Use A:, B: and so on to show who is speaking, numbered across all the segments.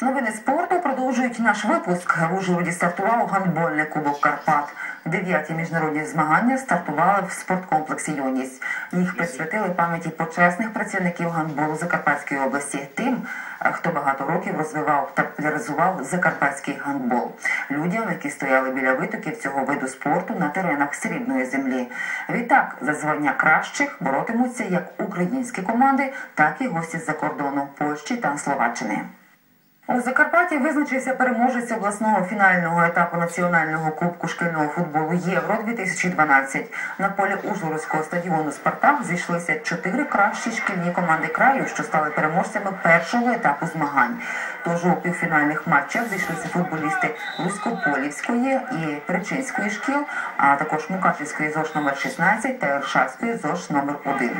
A: Новини спорту продовжують наш випуск. В Ужгороді стартував гандбольний кубок Карпат. Дев'яті міжнародні змагання стартували в спорткомплексі Юність. Їх присвятили пам'яті почесних працівників гандболу Закарпатської області, тим, хто багато років розвивав та популяризував закарпатський гандбол. Людям, які стояли біля витоків цього виду спорту на теренах срібної землі. Відтак за звання кращих боротимуться як українські команди, так і гості з-за кордону Польщі та Словаччини. У Закарпатті визначився переможець обласного фінального етапу національного кубку шкільного футболу Євро 2012 На полі Ужгородського стадіону Спартак зійшлися чотири кращі шкільні команди краю, що стали переможцями першого етапу змагань. Тож у півфінальних матчах зійшлися футболісти Луськополівської і Причинської шкіл, а також Мукачівської ЗОЖ номер 16 та Ершавської ЗОЖ номер 1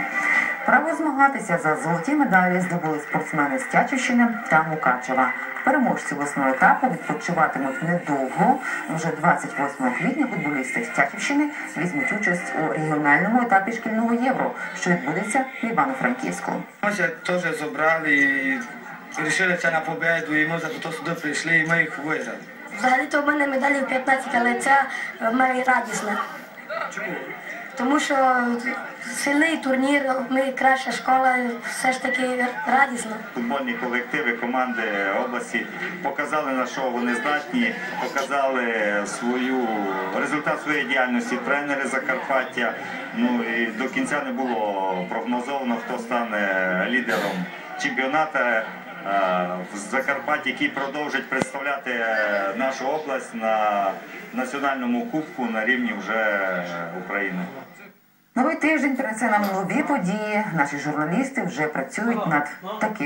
A: Право змагатися за золоті медалі здобули спортсмени з Тячівщини та Мукачева. Переможці обласного етапу відпочиватимуть недовго. Вже 28 квітня футболісти з Тячівщини візьмуть участь у регіональному етапі шкільного євро, що відбудеться в Івано-Франківську.
B: Ми теж зібрали і вирішилися на победу, і ми за то сюди прийшли, і ми їх виграли.
C: Взагалі-то в мене медалів 15, але це в мене радісне.
B: Чому?
C: Тому що сильний турнір, ми краща школа, все ж таки радісно.
D: Футбольні колективи, команди області показали на що вони здатні, показали свою результат своєї діяльності. Тренери Закарпаття. Ну і до кінця не було прогнозовано, хто стане лідером чемпіонату в Закарпатті, які продовжить представляти е, нашу область на національному кубку на рівні вже України.
A: Новий тиждень принесе нам нові події. Наші журналісти вже працюють над таким.